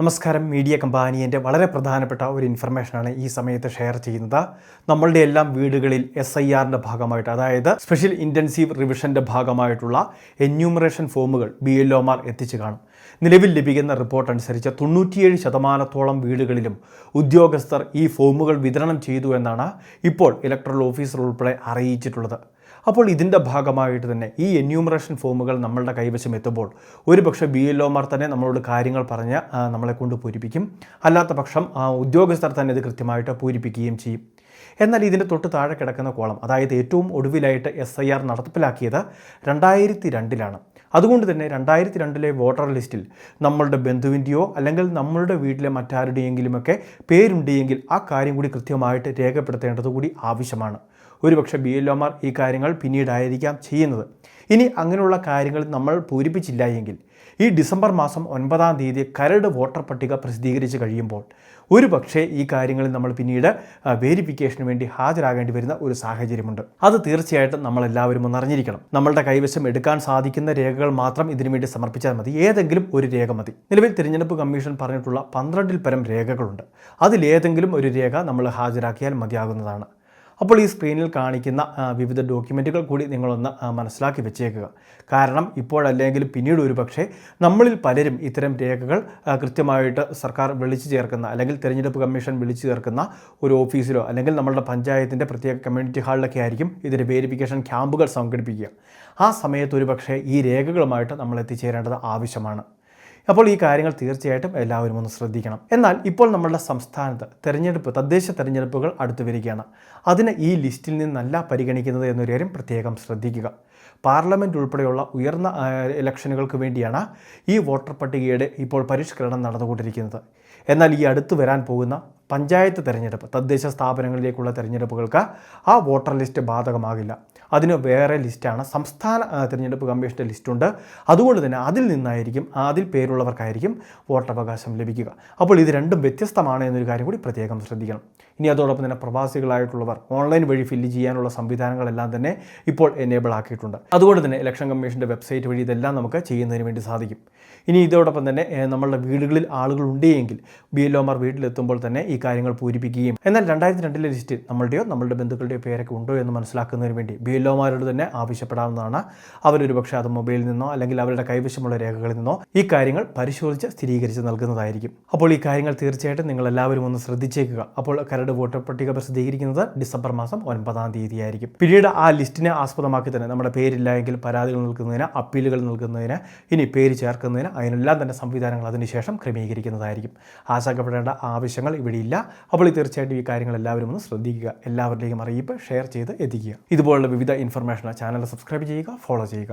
നമസ്കാരം. മീഡിയ കമ്പാനിയന്റെ വളരെ പ്രധാനപ്പെട്ട ഒരു ഇൻഫർമേഷനാണ് ഈ സമയത്ത് ഷെയർ ചെയ്യുന്നത്. നമ്മളുടെ എല്ലാം വീടുകളിൽ എസ് ഐ ആറിന്റെ ഭാഗമായിട്ട് അതായത് സ്പെഷ്യൽ ഇന്റൻസീവ് റിവിഷന്റെ ഭാഗമായിട്ടുള്ള എന്യൂമറേഷൻ ഫോമുകൾ ബി എൽ ഒമാർ എത്തിച്ചു കാണും. നിലവിൽ ലഭിക്കുന്ന റിപ്പോർട്ട് അനുസരിച്ച് തൊണ്ണൂറ്റിയേഴ് ശതമാനത്തോളം വീടുകളിലും ഉദ്യോഗസ്ഥർ ഈ ഫോമുകൾ വിതരണം ചെയ്തു എന്നാണ് ഇപ്പോൾ ഇലക്ട്രൽ ഓഫീസർ ഉൾപ്പെടെ അറിയിച്ചിട്ടുള്ളത്. അപ്പോൾ ഇതിന്റെ ഭാഗമായിട്ട് തന്നെ ഈ എന്യൂമറേഷൻ ഫോമുകൾ നമ്മളുടെ കൈവശം എത്തുമ്പോൾ ഒരുപക്ഷെ ബി എൽ ഒമാർ തന്നെ നമ്മളോട് കാര്യങ്ങൾ പറഞ്ഞ് നമ്മളെ കൊണ്ട് പൂരിപ്പിക്കും. അല്ലാത്ത പക്ഷം ഉദ്യോഗസ്ഥർ തന്നെ ഇത് കൃത്യമായിട്ട് പൂരിപ്പിക്കുകയും ചെയ്യും. എന്നാൽ ഇതിന്റെ തൊട്ട് താഴെ കിടക്കുന്ന കോളം അതായത് ഏറ്റവും ഒടുവിലായിട്ട് എസ് ഐ ആർ നടപ്പിലാക്കിയത് രണ്ടായിരത്തി രണ്ടിലാണ് അതുകൊണ്ട് തന്നെ രണ്ടായിരത്തി രണ്ടിലെ വോട്ടർ ലിസ്റ്റിൽ നമ്മളുടെ ബന്ധുവിന്റെയോ അല്ലെങ്കിൽ നമ്മളുടെ വീട്ടിലെ മറ്റാരുടെയെങ്കിലുമൊക്കെ പേരുണ്ടെങ്കിൽ ആ കാര്യം കൂടി കൃത്യമായിട്ട് രേഖപ്പെടുത്തേണ്ടത് കൂടി ആവശ്യമാണ്. ഒരുപക്ഷെ ബി എൽ ഒമാർ ഈ കാര്യങ്ങൾ പിന്നീടായിരിക്കാം ചെയ്യുന്നത്. ഇനി അങ്ങനെയുള്ള കാര്യങ്ങൾ നമ്മൾ പൂരിപ്പിച്ചില്ല എങ്കിൽ ഈ ഡിസംബർ മാസം ഒൻപതാം തീയതി കരട് വോട്ടർ പട്ടിക പ്രസിദ്ധീകരിച്ച് കഴിയുമ്പോൾ ഒരു പക്ഷേ ഈ കാര്യങ്ങളിൽ നമ്മൾ പിന്നീട് വേരിഫിക്കേഷന് വേണ്ടി ഹാജരാകേണ്ടി വരുന്ന ഒരു സാഹചര്യമുണ്ട്. അത് തീർച്ചയായിട്ടും നമ്മൾ എല്ലാവരും ഒന്നറിഞ്ഞിരിക്കണം നമ്മളുടെ കൈവശം എടുക്കാൻ സാധിക്കുന്ന രേഖകൾ മാത്രം ഇതിനു വേണ്ടി സമർപ്പിച്ചാൽ മതി. ഏതെങ്കിലും ഒരു രേഖ മതി. നിലവിൽ തിരഞ്ഞെടുപ്പ് കമ്മീഷൻ പറഞ്ഞിട്ടുള്ള പന്ത്രണ്ടിൽ പരം രേഖകളുണ്ട്. അതിലേതെങ്കിലും ഒരു രേഖ നമ്മൾ ഹാജരാക്കിയാൽ മതിയാകുന്നതാണ്. അപ്പോൾ ഈ സ്ക്രീനിൽ കാണിക്കുന്ന വിവിധ ഡോക്യുമെന്റുകൾ കൂടി നിങ്ങളൊന്ന് മനസ്സിലാക്കി വെച്ചേക്കുക. കാരണം ഇപ്പോഴല്ലെങ്കിൽ പിന്നീട് ഒരു പക്ഷേ നമ്മളിൽ പലരും ഇത്തരം രേഖകൾ കൃത്യമായിട്ട് സർക്കാർ വിളിച്ചു ചേർക്കുന്ന അല്ലെങ്കിൽ തിരഞ്ഞെടുപ്പ് കമ്മീഷൻ വിളിച്ചു ചേർക്കുന്ന ഒരു ഓഫീസിലോ അല്ലെങ്കിൽ നമ്മളുടെ പഞ്ചായത്തിന്റെ പ്രത്യേക കമ്മ്യൂണിറ്റി ഹാളിലൊക്കെ ആയിരിക്കും ഇതിന്റെ വേരിഫിക്കേഷൻ ക്യാമ്പുകൾ സംഘടിപ്പിക്കുക. ആ സമയത്ത് ഒരു പക്ഷേ ഈ രേഖകളുമായിട്ട് നമ്മൾ എത്തിച്ചേരേണ്ടത് ആവശ്യമാണ്. അപ്പോൾ ഈ കാര്യങ്ങൾ തീർച്ചയായിട്ടും എല്ലാവരും ഒന്ന് ശ്രദ്ധിക്കണം. എന്നാൽ ഇപ്പോൾ നമ്മളുടെ സംസ്ഥാനത്ത് തെരഞ്ഞെടുപ്പ് തദ്ദേശ തെരഞ്ഞെടുപ്പുകൾ അടുത്തു വരികയാണ്. അതിന് ഈ ലിസ്റ്റിൽ നിന്നല്ല പരിഗണിക്കുന്നത് എന്നൊരു കാര്യം പ്രത്യേകം ശ്രദ്ധിക്കുക. പാർലമെന്റ് ഉൾപ്പെടെയുള്ള ഉയർന്ന ഇലക്ഷനുകൾക്ക് വേണ്ടിയാണ് ഈ വോട്ടർ പട്ടികയുടെ ഇപ്പോൾ പരിഷ്കരണം നടന്നുകൊണ്ടിരിക്കുന്നത്. എന്നാൽ ഈ അടുത്ത് വരാൻ പോകുന്ന പഞ്ചായത്ത് തെരഞ്ഞെടുപ്പ് തദ്ദേശ സ്ഥാപനങ്ങളിലേക്കുള്ള തെരഞ്ഞെടുപ്പുകൾക്ക് ആ വോട്ടർ ലിസ്റ്റ് ബാധകമാകില്ല. അതിന് വേറെ ലിസ്റ്റാണ്. സംസ്ഥാന തിരഞ്ഞെടുപ്പ് കമ്മീഷന്റെ ലിസ്റ്റുണ്ട്. അതുകൊണ്ട് തന്നെ അതിൽ നിന്നായിരിക്കും അതിൽ പേരുള്ളവർക്കായിരിക്കും വോട്ടവകാശം ലഭിക്കുക. അപ്പോൾ ഇത് രണ്ടും വ്യത്യസ്തമാണ് എന്നൊരു കാര്യം കൂടി പ്രത്യേകം ശ്രദ്ധിക്കണം. ഇനി അതോടൊപ്പം തന്നെ പ്രവാസികളായിട്ടുള്ളവർ ഓൺലൈൻ വഴി ഫില്ല് ചെയ്യാനുള്ള സംവിധാനങ്ങളെല്ലാം തന്നെ ഇപ്പോൾ എനേബിൾ ആക്കിയിട്ടുണ്ട്. അതുകൊണ്ട് തന്നെ ഇലക്ഷൻ കമ്മീഷന്റെ വെബ്സൈറ്റ് വഴി ഇതെല്ലാം നമുക്ക് ചെയ്യുന്നതിന് വേണ്ടി സാധിക്കും. ഇനി ഇതോടൊപ്പം തന്നെ നമ്മളുടെ വീടുകളിൽ ആളുകൾ ഉണ്ടെങ്കിൽ ബി എൽ ഒമാർ വീട്ടിലെത്തുമ്പോൾ തന്നെ ഈ കാര്യങ്ങൾ പൂരിപ്പിക്കുകയും എന്നാൽ രണ്ടായിരത്തി രണ്ടിലെ ലിസ്റ്റിൽ നമ്മളുടെയോ നമ്മളുടെ ബന്ധുക്കളുടെയോ പേരൊക്കെ ഉണ്ടോ എന്ന് മനസ്സിലാക്കുന്നതിന് വേണ്ടി ബി എൽ തന്നെ ആവശ്യപ്പെടാവുന്നതാണ്. അവരൊരു പക്ഷേ അത് മൊബൈലിൽ നിന്നോ അല്ലെങ്കിൽ അവരുടെ കൈവശമുള്ള രേഖകളിൽ നിന്നോ ഈ കാര്യങ്ങൾ പരിശോധിച്ച് സ്ഥിരീകരിച്ച് നൽകുന്നതായിരിക്കും. അപ്പോൾ ഈ കാര്യങ്ങൾ തീർച്ചയായിട്ടും നിങ്ങൾ എല്ലാവരും ഒന്ന് ശ്രദ്ധിച്ചേക്കുക. അപ്പോൾ കരട് വോട്ടർ പട്ടിക പ്രസിദ്ധീകരിക്കുന്നത് ഡിസംബർ മാസം ഒൻപതാം തീയതി ആയിരിക്കും പിന്നീട് ആ ലിസ്റ്റിനെ ആസ്പദമാക്കി തന്നെ നമ്മുടെ പേരില്ല എങ്കിൽ പരാതികൾ നൽകുന്നതിന് അപ്പീലുകൾ നൽകുന്നതിന് ഇനി പേര് ചേർക്കുന്നതിന് അതിനെല്ലാം തന്നെ സംവിധാനങ്ങൾ അതിനുശേഷം ക്രമീകരിക്കുന്നതായിരിക്കും. ആശങ്കപ്പെടേണ്ട ആവശ്യങ്ങൾ ഇവിടെയില്ല. അപ്പോൾ തീർച്ചയായിട്ടും ഈ കാര്യങ്ങൾ എല്ലാവരും ഒന്ന് ശ്രദ്ധിക്കുക. എല്ലാവരിലേക്കും അറിയിപ്പ് ഷെയർ ചെയ്ത് എത്തിക്കുക. ഇതുപോലുള്ള വിവിധ ഇൻഫർമേഷൻ ചാനൽ സബ്സ്ക്രൈബ് ചെയ്യുക ഫോളോ ചെയ്യുക.